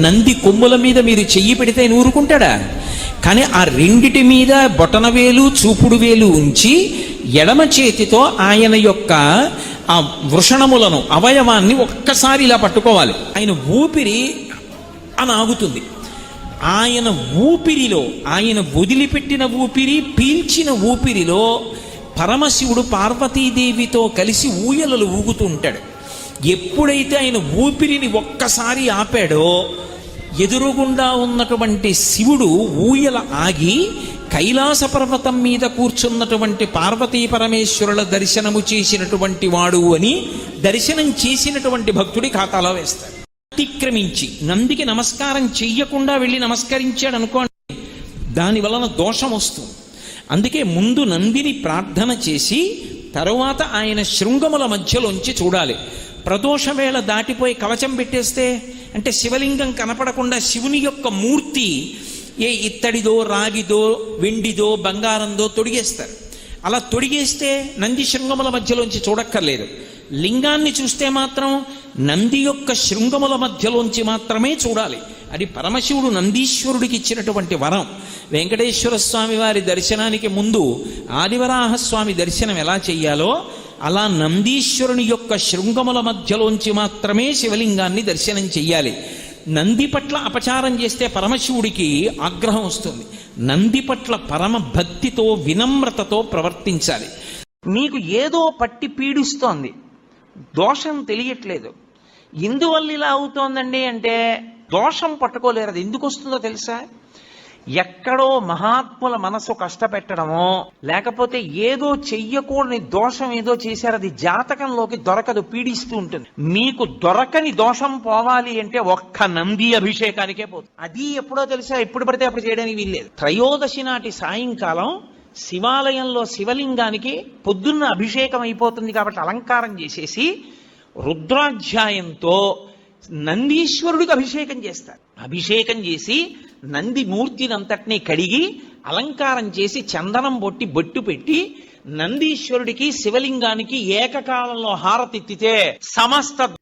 నంది కొమ్ముల మీద మీరు చెయ్యి పెడితే ఆయన ఊరుకుంటాడా కానీ ఆ రెండిటి మీద బొటనవేలు చూపుడు వేలు ఉంచి ఎడమ చేతితో ఆయన యొక్క ఆ వృషణములను అవయవాన్ని ఒక్కసారి ఇలా పట్టుకోవాలి. ఆయన ఊపిరి అని ఆగుతుంది. ఆయన ఊపిరిలో ఆయన వదిలిపెట్టిన ఊపిరి పీల్చిన ఊపిరిలో పరమశివుడు పార్వతీదేవితో కలిసి ఊయలలు ఊగుతూ ఉంటాడు. ఎప్పుడైతే ఆయన ఊపిరిని ఒక్కసారి ఆపాడో ఎదురుగుండా ఉన్నటువంటి శివుడు ఊయల ఆగి కైలాస పర్వతం మీద కూర్చున్నటువంటి పార్వతీ పరమేశ్వరుల దర్శనము చేసినటువంటి వాడు అని దర్శనం చేసినటువంటి భక్తుడి ఖాతాలో వేస్తాడు అతిక్రమించి నందికి నమస్కారం చెయ్యకుండా వెళ్ళి నమస్కరించాడు అనుకోండి దాని వలన దోషం వస్తుంది. అందుకే ముందు నందిని ప్రార్థన చేసి తరువాత ఆయన శృంగముల మధ్యలోంచి చూడాలి. ప్రదోష వేళ దాటిపోయి కవచం పెట్టేస్తే అంటే శివలింగం కనపడకుండా శివుని యొక్క మూర్తి ఏ ఇత్తడిదో రాగిదో వెండిదో బంగారందో తొడిగేస్తారు. అలా తొడిగేస్తే నంది శృంగముల మధ్యలోంచి చూడక్కర్లేదు. లింగాన్ని చూస్తే మాత్రం నంది యొక్క శృంగముల మధ్యలోంచి మాత్రమే చూడాలి. అది పరమశివుడు నందీశ్వరుడికి ఇచ్చినటువంటి వరం. వెంకటేశ్వర స్వామి వారి దర్శనానికి ముందు ఆదివరాహస్వామి దర్శనం ఎలా చెయ్యాలో అలా నందీశ్వరుని యొక్క శృంగముల మధ్యలోంచి మాత్రమే శివలింగాన్ని దర్శనం చెయ్యాలి. నంది పట్ల అపచారం చేస్తే పరమశివుడికి ఆగ్రహం వస్తుంది. నంది పట్ల పరమ భక్తితో వినమ్రతతో ప్రవర్తించాలి. మీకు ఏదో పట్టి పీడిస్తోంది. దోషం తెలియట్లేదు. ఎందువల్ల ఇలా అవుతోందండి అంటే దోషం పట్టుకోలేరు. అది ఎందుకు వస్తుందో తెలుసా? ఎక్కడో మహాత్ముల మనసు కష్టపెట్టడమో లేకపోతే ఏదో చెయ్యకూడని దోషం ఏదో చేశారు అది జాతకంలోకి దొరకదు పీడిస్తూ ఉంటుంది. మీకు దొరకని దోషం పోవాలి అంటే ఒక్క నంది అభిషేకానికే పోతుంది అది ఎప్పుడో తెలిసా? ఎప్పుడు పడితే అప్పుడు చేయడానికి వీల్లేదు. త్రయోదశి నాటి సాయంకాలం శివాలయంలో శివలింగానికి పొద్దున్న అభిషేకం అయిపోతుంది కాబట్టి అలంకారం చేసేసి రుద్రాధ్యాయంతో నందీశ్వరుడికి అభిషేకం చేస్తారు. అభిషేకం చేసి నంది మూర్తినంతటినీ కడిగి అలంకారం చేసి చందనం బొట్టి బొట్టు పెట్టి నందీశ్వరుడికి శివలింగానికి ఏకకాలంలో హారతిత్తితే సమస్త